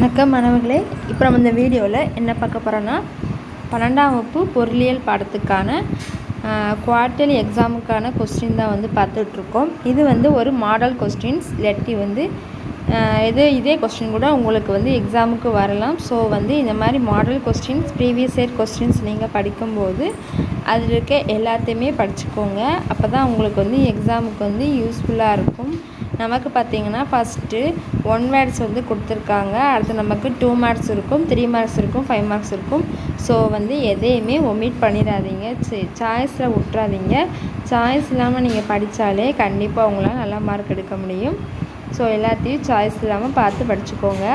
வணக்கம் மாணவர்களே. இப்போ நம்ம இந்த வீடியோவில் என்ன பார்க்க போகிறோன்னா பன்னெண்டாம் வகுப்பு பொருளியல் பாடத்துக்கான குவார்ட்டர்லி எக்ஸாமுக்கான கொஸ்டின் தான் வந்து பார்த்துட்ருக்கோம். இது வந்து ஒரு மாடல் கொஸ்டின்ஸ் இல்லாட்டி வந்து இது இதே கொஸ்டின் கூட உங்களுக்கு வந்து எக்ஸாமுக்கு வரலாம். ஸோ வந்து இந்த மாதிரி model questions previous year questions நீங்கள் படிக்கும்போது அதில் இருக்க எல்லாத்தையுமே படிச்சுக்கோங்க. அப்போ தான் உங்களுக்கு வந்து எக்ஸாமுக்கு வந்து யூஸ்ஃபுல்லாக இருக்கும். நமக்கு பார்த்தீங்கன்னா ஃபஸ்ட்டு ஒன் வேர்ட்ஸ் வந்து கொடுத்துருக்காங்க. அடுத்து நமக்கு டூ மார்க்ஸ் இருக்கும் த்ரீ மார்க்ஸ் இருக்கும் ஃபைவ் மார்க்ஸ் இருக்கும். ஸோ வந்து எதையுமே ஒமிட் பண்ணிடாதீங்க. சாய்ஸில் விட்றாதீங்க சாய்ஸ் இல்லாமல் நீங்கள் படித்தாலே கண்டிப்பாக உங்களால் நல்லா மார்க் எடுக்க முடியும். ஸோ எல்லாத்தையும் சாய்ஸ் இல்லாமல் பார்த்து படிச்சுக்கோங்க.